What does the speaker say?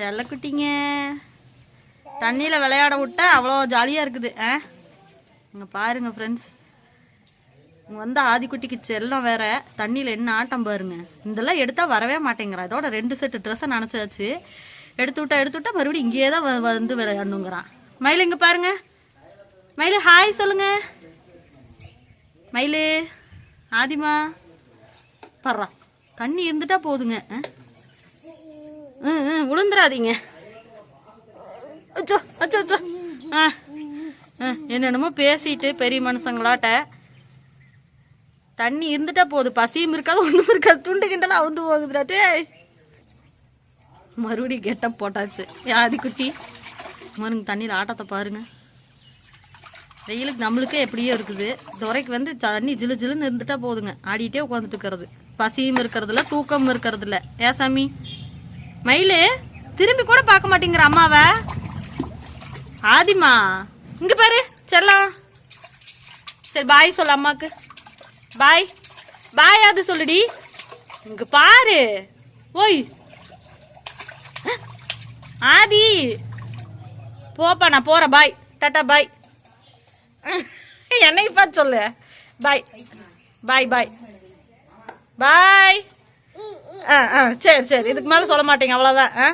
செல்லக்குட்டிங்க. தண்ணியில் விளையாட விட்டா அவ்வளோ ஜாலியாக இருக்குது ஆ? இங்கே பாருங்க ஃப்ரெண்ட்ஸ் இங்கே வந்து ஆதிக்குட்டிக்கு செல்லம் வேற தண்ணியில் என்ன ஆட்டம் பாருங்க. இதெல்லாம் எடுத்தால் வரவே மாட்டேங்கிறான் இதோட ரெண்டு செட்டு ட்ரெஸ்ஸை நினச்சாச்சு. எடுத்து விட்டா எடுத்து விட்டா மறுபடியும் இங்கேயே தான் வந்து விளையாடணுங்கிறான். மயில் இங்கே பாருங்க. மயில் ஹாய் சொல்லுங்க. மயில் ஆதிமா. பர்றா. தண்ணி இருந்துட்டா போதுங்க ஆ? ம் ம் விழுந்துடாதீங்க அச்சோ அச்சோ அச்சோ. ஆ ஆ, என்னென்னமோ பேசிட்டு பெரிய மனுஷங்களாட்ட தண்ணி இருந்துட்டா போதும். பசியும் இருக்காது ஒன்றும் இருக்காது. துண்டு கிண்டலாம் அவுந்து போகுதுடா டேய். மறுபடியும் கெட்டப் போட்டாச்சு. ஆதி குட்டி மருங்க தண்ணியில் ஆட்டத்தை பாருங்க. வெயிலுக்கு நம்மளுக்கே எப்படியோ இருக்குது. துறைக்கு வந்து தண்ணி ஜிலு ஜிலுன்னு இருந்துட்டா போதுங்க. ஆடிட்டே உட்காந்துட்டு இருக்கிறது. பசியும் இருக்கிறதில்ல தூக்கமும் இருக்கிறதில்ல. ஏ சாமி? மயிலு திரும்பி கூட பார்க்க மாட்டேங்கிற அம்மாவை. ஆதிமா இங்க பாரு செல்லாம். சரி பாய் சொல்ல அம்மாக்கு. பாய் பாய் அது சொல்லுடி. இங்க பாரு. ஓய். ஆதி. போப்பா நான் போறேன். பாய் டாட்டா பாய் என்னைக்கு பார்த்து சொல்லு. பாய் பாய் பாய் பாய் ஆ ஆ சரி சரி. இதுக்கு மேலே சொல்ல மாட்டேங்க. அவ்வளோதான் ஆ?